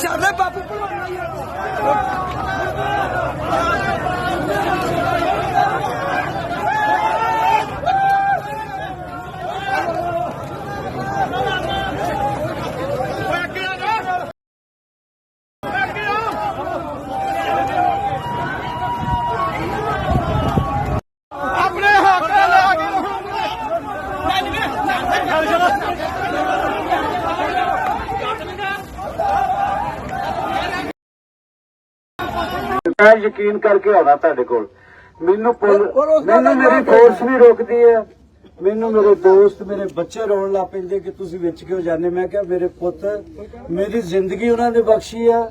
下来吧，不不要了。ਮੈਂ ਯਕੀਨ ਕਰਕੇ ਆਉਣਾ ਤੁਹਾਡੇ ਕੋਲ। ਮੈਨੂੰ ਪੁਲ- ਮੈਨੂੰ ਮੇਰੀ ਫੋਰਸ ਵੀ ਰੋਕਦੀ ਹੈ। ਮੈਨੂੰ ਮੇਰੇ ਦੋਸਤ ਮੇਰੇ ਬੱਚੇ ਰੋਣ ਲੱਗ ਪੈਂਦੇ ਕਿ ਤੁਸੀਂ ਵਿੱਚ ਕਿਉਂ ਜਾਂਦੇ? ਮੈਂ ਕਿਹਾ ਮੇਰੇ ਪੁੱਤ ਮੇਰੀ ਜ਼ਿੰਦਗੀ ਉਹਨਾਂ ਨੇ ਬਖਸ਼ੀ ਆ।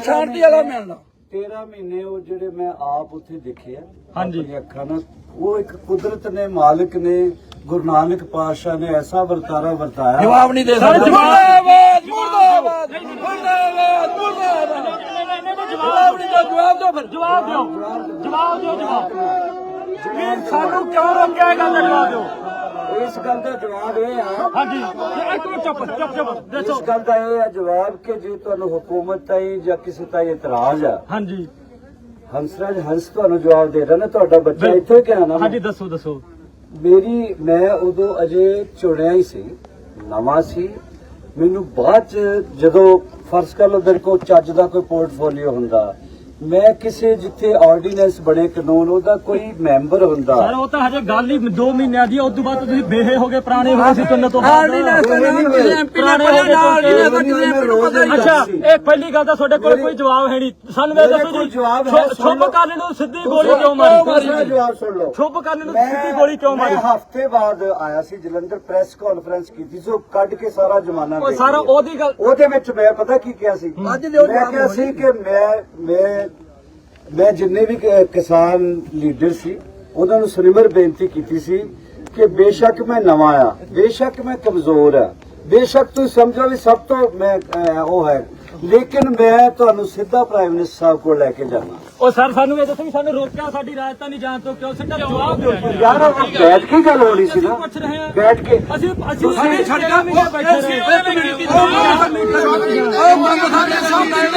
ਸ਼ਾਂਤੀ ਵਾਲਾ ਮਿਲਣਾ। 13 ਮਹੀਨੇ ਉਹ ਜਿਹੜੇ ਮੈਂ ਆਪ ਉੱਥੇ ਦੇਖੇ ਆ ਹਾਂਜੀ। ਆਪਣੀਆਂ ਅੱਖਾਂ ਨਾਲ ਉਹ ਇੱਕ ਕੁਦਰਤ ਨੇ ਮਾਲਕ ਨੇ ਗੁਰੂ ਨਾਨਕ ਪਾਤਸ਼ਾਹ ਨੇ ਐਸਾ ਵਰਤਾਰਾ ਵਰਤਾਇਆ। ਜਵਾਬ ਨਹੀਂ ਦੇ ਸਕਦੇ। ਜਵਾਬ- ਮੁਰਦਾਬਾਦ ਮੁਰਦਾਬਾਦ ਮੁਰਦਾਬਾਦ ਮੁਰਦਾਬਾਦ ਜਵਾਬ ਨਹੀਂ ਦਿਓ, ਜਵਾਬ ਦਿਓ ਫਿਰ। ਜਵਾਬ ਦਿਓ। ਜਵਾਬ ਦਿਓ ਜਵਾਬ। ਵੀ ਸਾਨੂੰ ਕਿਉਂ ਰੋਕਿਆ ਇਹ ਗੱਲ ਦਾ ਜਵਾਬ ਦਿਓ? ਇਸ ਗੱਲ ਦਾ ਜਵਾਬ ਇਹ ਆ ਹਾਂਜੀ ਇਹ ਇੱਕ ਮਿੰਟ ਚੁੱਪ ਚੁੱਪ ਚੁੱਪ ਦੱਸੋ। ਇਸ ਗੱਲ ਦਾ ਇਹ ਹੈ ਜਵਾਬ ਕਿ ਜੇ ਤੁਹਾਨੂੰ ਹੁਕੂਮਤ ਤਾਈ ਜਾਂ ਕਿਸੇ ਤਾਈ ਇਤਰਾਜ਼ ਆ ਹਾਂਜੀ। ਹੰਸਰਾਜ ਹੰਸ ਤੁਹਾਨੂੰ ਜਵਾਬ ਦੇ ਰਿਹਾ ਨਾ ਤੁਹਾਡਾ ਬੱਚਾ ਇੱਥੇ ਕਿਹਾ ਨਾ? ਹਾਂਜੀ ਦੱਸੋ ਦੱਸੋ। ਮੇਰੀ ਮੈਂ ਉਦੋਂ ਅਜੇ ਚੁਣਿਆ ਹੀ ਸੀ ਨਵਾਂ ਸੀ। ਮੈਨੂੰ ਬਾਅਦ ਚ ਜਦੋਂ ਫਰਜ਼ ਕਰ ਲਓ ਮੇਰੇ ਕੋਲ ਚੱਜ ਦਾ ਕੋਈ ਪੋਰਟਫੋਲੀਓ ਹੁੰਦਾ ਮੈਂ ਕਿਸੇ ਜਿੱਥੇ ਆਰਡੀਨੈਂਸ ਬਣੇ ਕਾਨੂੰਨ ਉਹਦਾ ਕੋਈ ਮੈਂਬਰ ਹੁੰਦਾ। ਸਰ ਉਹ ਤਾਂ ਹਜੇ ਗੱਲ ਹੀ 2 ਮਹੀਨਿਆਂ ਦੀ ਉਸ ਤੋਂ ਬਾਅਦ ਤੁਸੀਂ ਬੇਹੇ ਹੋ ਗਏ ਪੁਰਾਣੇ ਹੋ ਗਏ ਸੀ ਤਿੰਨ ਤੋਂ ਬਾਅਦ। ਆਰਡੀਨੈਂਸ ਦੇ ਨਾਮ ਕਿਸੇ ਐਮਪੀ ਨੇ ਪੜਿਆ ਨਾ ਆਰਡੀਨੈਂਸ ਦਾ ਕਿਸੇ ਐਮਪੀ ਨੂੰ ਪਤਾ ਨਹੀਂ ਅੱਛਾ ਇਹ ਪਹਿਲੀ ਗੱਲ ਤਾਂ ਤੁਹਾਡੇ ਕੋਲ ਕੋਈ ਜਵਾਬ ਹੈ ਨਹੀਂ। ਸਾਨੂੰ ਇਹ ਦੱਸੋ ਜੀ ਜਵਾਬ ਹੈ, ਸੁਣ ਛੁੱਪ ਲਓ। ਕਰਨ ਨੂੰ ਸਿੱਧੀ ਗੋਲੀ ਕਿਉਂ ਮਾਰੀ ਦੂਸਰਾ ਜਵਾਬ ਸੁਣ ਲਓ। ਛੁੱਪ ਕਰਨ ਨੂੰ ਮੈਂ ਸਿੱਧੀ ਗੋਲੀ ਕਿਉਂ ਮਾਰੀ? ਮੈਂ ਹਫ਼ਤੇ ਬਾਅਦ ਆਇਆ ਸੀ ਜਲੰਧਰ ਪ੍ਰੈਸ ਕਾਨਫਰੰਸ ਕੀਤੀ ਸੀ ਉਹ ਕੱਢ ਕੇ ਸਾਰਾ ਜਮਾਨਾ ਉਹ ਸਾਰਾ। ਉਹਦੀ ਗੱਲ ਉਹਦੇ ਵਿੱਚ ਮੈਂ ਪਤਾ ਕੀ ਕਿਹਾ ਸੀ? ਅੱਜ ਦਿਓ ਮੈਂ ਜਵਾਬ ਕਿਹਾ ਸੀ ਕਿ ਮੈਂ ਮੈਂ ਮੈਂ ਜਿੰਨੇ ਵੀ ਕਿਸਾਨ ਲੀਡਰ ਸੀ, ਉਹਨਾਂ ਨੂੰ ਸਰਿਮਰ ਬੇਨਤੀ ਕੀਤੀ ਸੀ ਕਿ ਬੇਸ਼ੱਕ ਮੈਂ ਨਵਾਂ ਆ, ਬੇਸ਼ੱਕ ਮੈਂ ਕਮਜ਼ੋਰ ਆ, ਬੇਸ਼ੱਕ ਤੁਸੀਂ ਸਮਝੋ ਵੀ ਸਭ ਤੋਂ ਮੈਂ ਉਹ ਹੈ। ਲੇਕਿਨ ਮੈਂ ਤੁਹਾਨੂੰ ਸਿੱਧਾ ਪ੍ਰਾਈਮ ਮਿਨਿਸਟਰ ਸਾਹਿਬ ਕੋਲ ਲੈ ਕੇ ਜਾਣਾ ਉਹ ਸਰ ਸਾਨੂੰ ਇਹ ਦੱਸੋ ਵੀ ਸਾਨੂੰ ਰੋਕਿਆ ਸਾਡੀ ਰਾਜਧਾਨੀ ਜਾਣ ਤੋਂ ਕਿਉਂ? ਸਿੱਧਾ ਜਵਾਬ ਦਿਓ। ਯਾਰ ਉਹ ਬੈਠ ਕੇ ਗੱਲ ਹੋਣੀ ਸੀ ਨਾ। ਪੁੱਛ ਰਹੇ ਹਾਂ। ਬੈਠ ਕੇ। ਅਸੀਂ ਅਸੀਂ ਅਸੀਂ ਛੱਡ ਮਹੀਨੇ ਬੈਠੇ ਰਹੇ? ਉਹ ਮੰਗ ਸਾਡੇ ਸਾਹਮਣੇ ਇੱਕ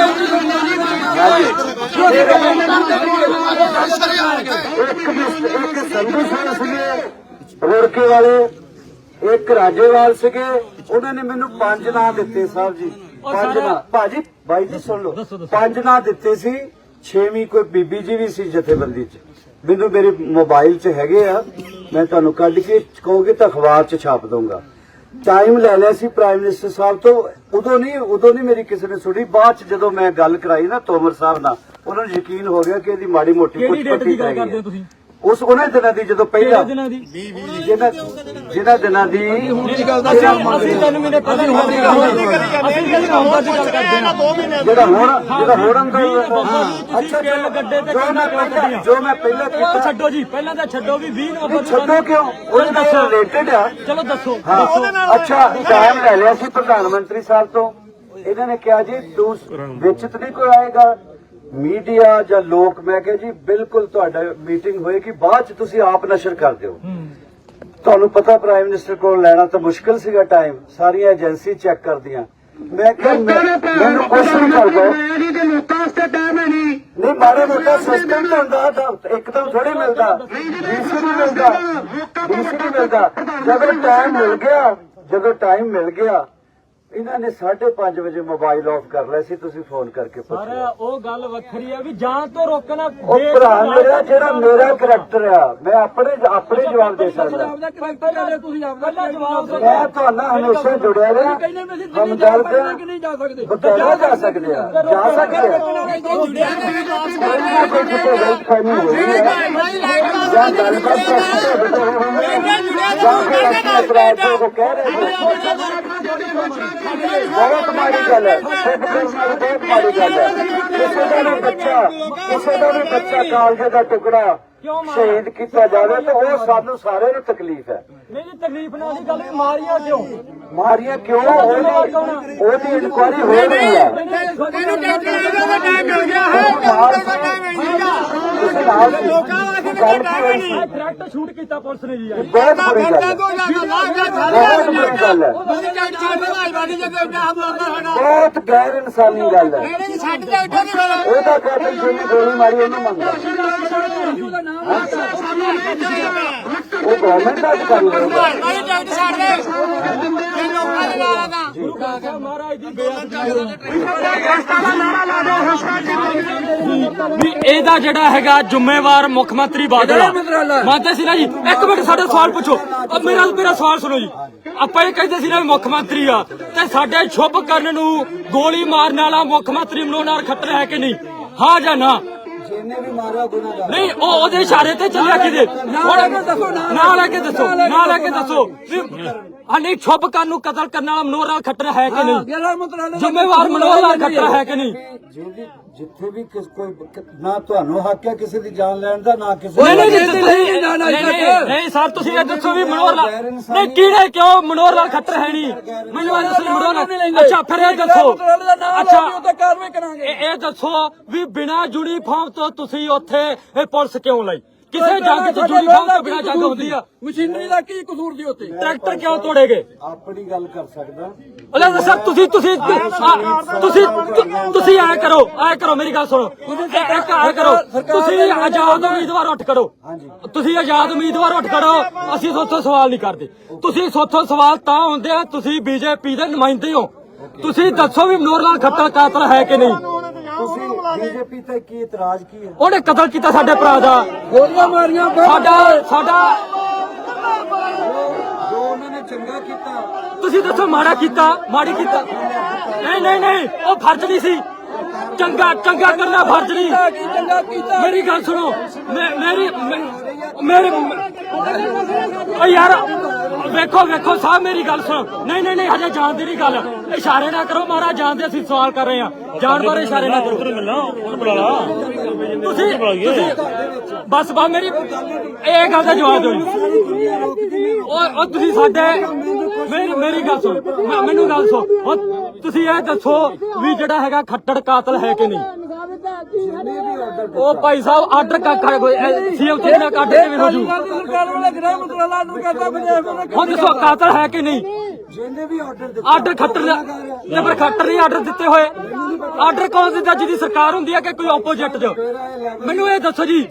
ਇੱਕ ਸੰਧੂ ਸਾਹਿਬ ਸੀਗੇ ਰੋੜਕੇ ਵਾਲੇ ਇੱਕ ਰਾਜੇਵਾਲ ਸੀਗੇ। ਉਹਨਾਂ ਨੇ ਮੈਨੂੰ ਪੰਜ ਨਾਂ ਦਿੱਤੇ ਸਾਹਿਬ ਜੀ। ਪੰਜ ਨਾਂ। ਭਾਜੀ ਬਾਈ ਜੀ ਸੁਣ ਲਓ। ਪੰਜ ਨਾਂ ਦਿੱਤੇ ਸੀ। ਛੇਵੀਂ ਕੋਈ ਬੀਬੀ ਜੀ ਵੀ ਸੀ ਜਥੇਬੰਦੀ 'ਚ। ਮੈਨੂੰ ਮੇਰੇ ਮੋਬਾਈਲ 'ਚ ਹੈਗੇ ਆ। ਮੈਂ ਤੁਹਾਨੂੰ ਕੱਢ ਕੇ ਕਹੋਗੇ ਤਾਂ ਅਖਬਾਰ 'ਚ ਛਾਪ ਦਊਂਗਾ। ਟਾਈਮ ਲੈ ਲਿਆ ਸੀ ਪ੍ਰਾਈਮ ਮਿਨਿਸਟਰ ਸਾਹਿਬ ਤੋਂ। ਉਦੋਂ ਨਹੀਂ ਉਦੋਂ ਨਹੀਂ ਮੇਰੀ ਕਿਸੇ ਨੇ ਸੁਣੀ। ਬਾਅਦ 'ਚ ਜਦੋਂ ਮੈਂ ਗੱਲ ਕਰਾਈ ਨਾ ਤੋਮਰ ਸਾਹਿਬ ਨਾਲ ਉਹਨਾਂ ਨੂੰ ਯਕੀਨ ਹੋ ਗਿਆ ਕਿ ਇਹਦੀ ਮਾੜੀ ਮੋਟੀ ਕਿਹੜੀ ਕੁਛ ਡੇਟ ਪੱਟੀ ਦੀ ਗੱਲ ਪੈ ਗਈ ਕਰਦੇ ਹੋ ਉਸ ਉਹਨਾਂ ਦਿਨਾਂ ਦੀ ਜਦੋਂ ਪਹਿਲਾਂ ਦਿਨਾਂ ਦੀ? ਜਿਹਨਾਂ ਜਿਹਨਾਂ ਦਿਨਾਂ ਦੀ ਅਸੀਂ ਤਿੰਨ ਮਹੀਨੇ ਪਹਿਲਾਂ ਨਵੰਬਰ ਦੀ ਗੱਲ ਕਰਦੇ ਹਾਂ। ਜਿਹੜਾ ਹੁਣ ਜਿਹੜਾ ਹੁਣ ਅੰਦਰ ਅੱਛਾ ਚਲੋ, ਗੱਡੇ ਤੇ ਜੋ ਮੈਂ ਪਹਿਲਾਂ ਜੋ ਮੈਂ ਪਹਿਲਾਂ ਉਹ ਕੀਤਾ ਛੱਡੋ ਜੀ ਪਹਿਲਾਂ ਤਾਂ ਛੱਡੋ ਵੀ 20 ਨਵੰਬਰ ਨਹੀਂ, ਛੱਡੋ ਕਿਉਂ? ਉਹਦੇ ਨਾਲ ਰਿਲੇਟਡ ਆ। ਚਲੋ ਦੱਸੋ। ਹਾਂ। ਅੱਛਾ ਟਾਈਮ ਲੈ ਲਿਆ ਸੀ ਪ੍ਰਧਾਨ ਮੰਤਰੀ ਸਾਹਿਬ ਤੋਂ। ਇਹਨਾਂ ਨੇ ਕਿਹਾ ਜੀ ਤੂੰ ਵਿੱਚ ਤਾਂ ਨਹੀਂ ਕੋਈ ਆਏਗਾ। ਮੀਡੀਆ ਜਾਂ ਲੋਕ ਮੈਂ ਕਿਹਾ ਜੀ ਬਿਲਕੁਲ ਤੁਹਾਡਾ ਮੀਟਿੰਗ ਹੋਏਗੀ ਬਾਅਦ ਚ ਤੁਸੀਂ ਆਪ ਨਸ਼ਰ ਕਰ ਦਿਓ ਤੁਹਾਨੂੰ ਪਤਾ ਪ੍ਰਾਈਮ ਮਿਨਿਸਟਰ ਕੋਲ ਲੈਣਾ ਤਾਂ ਮੁਸ਼ਕਲ ਸੀਗਾ ਟਾਈਮ ਸਾਰੀਆਂ ਏਜੰਸੀ ਚੈੱਕ ਕਰਦੀਆਂ। ਮੈਂ ਕਿਹਾ ਮੈਂ- ਮੈਨੂੰ ਕੁਛ ਨਹੀਂ ਕਰਦਾ ਨਹੀਂ। ਮਾੜਾ ਮੋਟਾ ਸਿਸਟਮ ਤਾਂ ਹੁੰਦਾ ਤਾਂ ਇੱਕਦਮ ਥੋੜੀ ਮਿਲਦਾ। ਨਹੀਂ ਮਿਲਦਾ। ਨਹੀਂ ਮਿਲਦਾ। ਜਦੋਂ ਟਾਈਮ ਮਿਲ ਗਿਆ ਜਦੋਂ ਟਾਈਮ ਮਿਲ ਗਿਆ ਇਹਨਾਂ ਨੇ 5:30 ਵਜੇ ਮੋਬਾਈਲ ਆਫ ਕਰ ਲਿਆ ਸੀ ਤੁਸੀਂ ਫੋਨ ਕਰਕੇ ਸਰ ਪੁੱਛਿਆ ਉਹ ਗੱਲ ਵੱਖਰੀ ਹੈ ਵੀ ਜਾਣ ਤੋਂ ਰੋਕਣਾ ਉਹ ਭਰਾ ਮੇਰਾ ਜਿਹੜਾ ਮੇਰਾ ਕਰੈਕਟਰ ਆ ਮੈਂ ਆਪਣੇ ਆਪਣੇ ਜਵਾਬ ਦੇ ਸਕਦਾ ਆਪਦਾ ਕਰੈਕਟਰ ਕਰੇ ਤੁਸੀਂ ਆਪਦਾ ਪਹਿਲਾਂ ਜਵਾਬ ਦਿਓ। ਮੈਂ ਤੁਹਾਨੂੰ ਹਮੇਸ਼ਾ ਜੁੜਿਆ ਰਿਹਾ ਕਹਿੰਦੇ ਵੀ ਅਸੀਂ ਦਿੱਲੀ ਜਾ ਹਮਦਰਦ ਸਕਦੇ ਕਿ ਨਹੀਂ ਜਾ ਸਕਦੇ ਜਾ ਸਕਦੇ ਆ ਜਾ ਸਕਦੇ ਆ ਹੈ ਜਾਂ ਨੂੰ ਬਹੁਤ ਮਾੜੀ ਗੱਲ ਹੈ। ਬਹੁਤ ਮਾੜੀ ਗੱਲ ਹੈ। ਕਿਸੇ ਦਾ ਵੀ ਬੱਚਾ ਕਿਸੇ ਦਾ ਵੀ ਬੱਚਾ ਕਾਲਜੇ ਦਾ ਟੁਕੜਾ ਸ਼ਹੀਦ ਕੀਤਾ ਜਾਵੇ ਤਾਂ ਉਹ ਸਾਨੂੰ ਸਾਰਿਆਂ ਨੂੰ ਤਕਲੀਫ ਹੈ। ਨਹੀਂ ਜੀ ਤਕਲੀਫ ਨਾਲ ਦੀ ਗੱਲ ਵੀ ਮਾਰੀਆਂ ਕਿਉਂ? ਮਾਰੀਆਂ ਕਿਉਂ? ਉਹਦੀ ਉਹਦੀ ਇਨਕੁਆਇਰੀ ਹੋ ਰਹੀ ਹੈ। ਇਹਨੂੰ ਟੈਂਸ਼ਨ ਇਹਦਾ ਤਾਂ ਟਾਈਮ ਮਿਲ ਗਿਆ ਹੈ ਕਿਸੇ ਨਾਲ ਸੀ। ਗੱਲ ਕੀ ਹੋਈ ਸੀ ਡਾਇਰੈਕਟ ਸ਼ੂਟ ਕੀਤਾ ਪੁਲਿਸ ਨੇ ਜੀ। ਯਾਰ ਬਹੁਤ ਬੁਰੀ ਗੱਲ ਹੈ। ਬਹੁਤ ਬੁਰੀ ਗੱਲ ਹੈ। ਬਹੁਤ ਗੈਰ ਇਨਸਾਨੀ ਗੱਲ ਹੈ। ਉਹਦਾ ਕਾਤਲ ਜਿਹਨੇ ਗੋਲੀ ਮਾਰੀ ਉਹਨੂੰ ਮੰਗਦਾ ਉਹ ਗਵਰਨਮੈਂਟ ਦਾ ਅਧਿਕਾਰੀ ਦੀ ਵੀ ਇਹਦਾ ਜਿਹੜਾ ਹੈਗਾ ਜ਼ਿੰਮੇਵਾਰ ਮੁੱਖ ਮੰਤਰੀ ਬਾਦਲ ਆ। ਮੰਨਦੇ ਸੀ ਨਾ ਜੀ ਇੱਕ ਮਿੰਟ ਸਾਡਾ ਸਵਾਲ ਪੁੱਛੋ। ਅਬ ਮੇਰਾ ਮੇਰਾ ਸਵਾਲ ਸੁਣੋ ਜੀ। ਆਪਾਂ ਇਹ ਕਹਿੰਦੇ ਸੀ ਨਾ ਮੁੱਖ ਮੰਤਰੀ ਆ ਤੇ ਸਾਡੇ ਛੁਪ ਕਰਨ ਨੂੰ ਗੋਲੀ ਮਾਰਨ ਵਾਲਾ ਮੁੱਖ ਮੰਤਰੀ ਮਨੋਹਰ ਖੱਟਰ ਹੈ ਕਿ ਨਹੀਂ? ਹਾਂ ਜਾਂ ਨਾ? ਜਿਹਨੇ ਵੀ ਮਾਰਿਆ ਗੁਨਾਹਗਾਰ ਨਹੀਂ ਉਹ ਉਹਦੇ ਇਸ਼ਾਰੇ ਤੇ ਚੱਲਿਆ ਕਿਤੇ। ਨਾ ਲੈ ਕੇ ਦੱਸੋ ਨਾ ਲੈ ਕੇ ਦੱਸੋ। ਵੀ ਹਾਂ ਨਹੀਂ ਛੁਪ ਕਰਨ ਨੂੰ ਕਤਲ ਕਰਨ ਵਾਲਾ ਮਨੋਹਰ ਲਾਲ ਖੱਟਰ ਹੈ ਕਿ ਨਹੀਂ? ਜ਼ਿੰਮੇਵਾਰ ਮਨੋਹਰ ਲਾਲ ਖੱਟਰ ਹੈ ਕਿ ਨਹੀਂ? ਜਿੱਥੇ ਵੀ ਕਿਸ ਕੋਈ ਨਾ ਤੁਹਾਨੂੰ ਹੱਕ ਹੈ ਕਿਸੇ ਦੀ ਜਾਨ ਲੈਣ ਦਾ ਨਾ ਕਿਸੇ ਨਹੀਂ ਨਹੀਂ ਨਹੀਂ, ਤੁਸੀਂ ਨਹੀਂ, ਨਹੀਂ, ਨਹੀਂ, ਇੱਥੇ। ਨਹੀਂ ਸਰ ਤੁਸੀਂ ਇਹ ਦੱਸੋ ਵੀ ਮਨੋਹਰ ਲਾਲ ਨਹੀਂ ਕਿਹੜੇ ਕਿਉਂ ਮਨੋਹਰ ਲਾਲ ਖੱਟਰ ਹੈ ਨਹੀਂ? ਮੈਨੂੰ ਇਹ ਦੱਸੋ ਮਨੋਹਰ ਲਾਲ ਅੱਛਾ ਫਿਰ ਇਹ ਦੱਸੋ। ਅੱਛਾ। ਅੱਛਾ ਉੱਤੇ ਕਾਰਵਾਈ ਕਰਾਂਗੇ। ਇਹ ਇਹ ਦੱਸੋ ਵੀ ਬਿਨਾ ਯੂਨੀਫਾਰਮ ਤੋਂ ਤੁਸੀਂ ਉੱਥੇ ਇਹ ਪੁਲਿਸ ਕਿਉਂ ਲਈ? ਕਿਸੇ ਜੰਗ ਚ ਯੂਨੀਫਾਰਮ ਤੋਂ ਬਿਨਾ ਜੰਗ ਹੁੰਦੀ ਆ। ਮਸ਼ੀਨਰੀ ਦਾ ਕੀ ਕਸੂਰ ਦੀ ਉੱਤੇ ਟਰੈਕਟਰ ਕਿਉਂ ਤੋੜੇਗੇ? ਆਪਣੀ ਗੱਲ ਕਰ ਸਕਦਾ। ਉਹਲੇ ਸਰ ਤੁਸੀਂ ਤੁਸੀਂ ਤੁਸੀਂ ਤੁਸੀਂ ਆਇਆ ਕਰੋ ਆਇਆ ਕਰੋ ਮੇਰੀ ਗੱਲ ਸੁਣੋ। ਇੱਕ ਆਇਆ ਕਰੋ ਤੁਸੀਂ ਆਜ਼ਾਦ ਉਮੀਦਵਾਰ ਉੱਠ ਕਰੋ ਤੁਸੀਂ ਆਜ਼ਾਦ ਉਮੀਦਵਾਰ ਉੱਠ ਕਰੋ ਅਸੀਂ ਸੋਥੋਂ ਸਵਾਲ ਨਹੀਂ ਕਰਦੇ। ਤੁਸੀਂ ਸੋਥੋਂ ਸਵਾਲ ਤਾਂ ਹੁੰਦੇ ਆ ਤੁਸੀਂ ਬੀਜੇਪੀ ਦੇ ਨੁਮਾਇੰਦੇ ਹੋ। ਤੁਸੀਂ ਦੱਸੋ ਵੀ ਮਨੋਹਰ ਲਾਲ ਖੱਟਰ ਕਾਤਲ ਹੈ ਕਿ ਨਹੀਂ? ਤੁਸੀਂ ਬੀਜੇਪੀ ਤੇ ਕੀ ਇਤਰਾਜ਼ ਕੀ ਹੈ? ਉਹਨੇ ਕਤਲ ਕੀਤਾ ਸਾਡੇ ਭਰਾ ਦਾ। ਗੋਲੀਆਂ ਮਾਰੀਆਂ ਸਾਡਾ ਸਾਡਾ ਜੋ ਉਹਨਾਂ ਨੇ ਚੰਗਾ ਕੀਤਾ। ਤੁਸੀਂ ਦੱਸੋ ਮਾੜਾ ਕੀਤਾ ਮਾੜੀ ਕੀਤਾ। ਨਹੀਂ ਨਹੀਂ ਨਹੀਂ ਉਹ ਫਰਜ਼ ਨਹੀਂ ਸੀ। ਚੰਗਾ ਚੰਗਾ ਕਰਨਾ ਫਰਜ਼ ਨਹੀਂ। ਕੀ ਚੰਗਾ ਕੀਤਾ। ਮੇਰੀ ਗੱਲ ਸੁਣੋ। ਮੈਂ- ਮੇਰੀ ਮੈਂ- ਮੇਰੀ ਓ ਯਾਰ ਵੇਖੋ ਵੇਖੋ ਸਾਹਿਬ ਮੇਰੀ ਗੱਲ ਸੁਣੋ। ਨਹੀਂ ਨਹੀਂ ਨਹੀਂ ਹਜੇ ਜਾਣ ਦੀ ਨਹੀਂ ਗੱਲ। ਇਸ਼ਾਰੇ ਨਾ ਕਰੋ ਮਹਾਰਾਜ ਜਾਣਦੇ ਅਸੀਂ ਸਵਾਲ ਕਰ ਰਹੇ ਹਾਂ। ਜਾਣ ਬਾਰੇ ਇਸ਼ਾਰੇ ਨਾ ਕਰੋ। ਤੁਸੀਂ ਤੁਸੀਂ ਬਸ ਬਸ ਮੇਰੀ ਇਹ ਗੱਲ ਦਾ ਜਵਾਬ ਦਿਓ ਜੀ। ਉਹ ਉਹ ਤੁਸੀਂ ਸਾਡੇ ਮੇਰੀ ਮੇਰੀ ਗੱਲ ਸੁਣ। ਮੈਂ- ਮੈਨੂੰ ਗੱਲ ਸੁਣ। ਤੁਸੀਂ ਇਹ ਦੱਸੋ ਵੀ ਜਿਹੜਾ ਹੈਗਾ ਖੱਟੜ ਕਾਤਲ ਹੈ ਕਿ ਨਹੀਂ? ਉਹ ਭਾਈ ਸਾਹਿਬ ਆਰਡਰ ਕਰ ਕੋਈ ਸੀਐਮ ਤੋਂ ਬਿਨਾਂ ਆਰਡਰ ਕਿਵੇਂ ਹੋ ਜੂ। ਸਰਕਾਰ ਵਾਲੇ ਗ੍ਰਹਿ ਮੰਤਰਾਲਾ ਨੂੰ ਕਹਿੰਦਾ ਪੰਜਾਬ ਹੁਣ ਦੱਸੋ ਕਾਤਲ ਹੈ ਕਿ ਨਹੀਂ? ਜਿਹਨੇ ਵੀ ਆਰਡਰ ਦਿੱਤਾ। ਆਰਡਰ ਖੱਟਰ ਦਾ ਤੇ ਪਰ ਖੱਟਰ ਨਹੀਂ ਆਰਡਰ ਦਿੱਤੇ ਹੋਏ। ਆਰਡਰ ਕੌਣ ਦਿੰਦਾ ਜਿਹਦੀ ਸਰਕਾਰ ਹੁੰਦੀ ਹੈ ਕਿ ਕੋਈ ਆਪੋਜੀਟ ਚ? ਮੈਨੂੰ ਇਹ ਦੱਸੋ ਜੀ।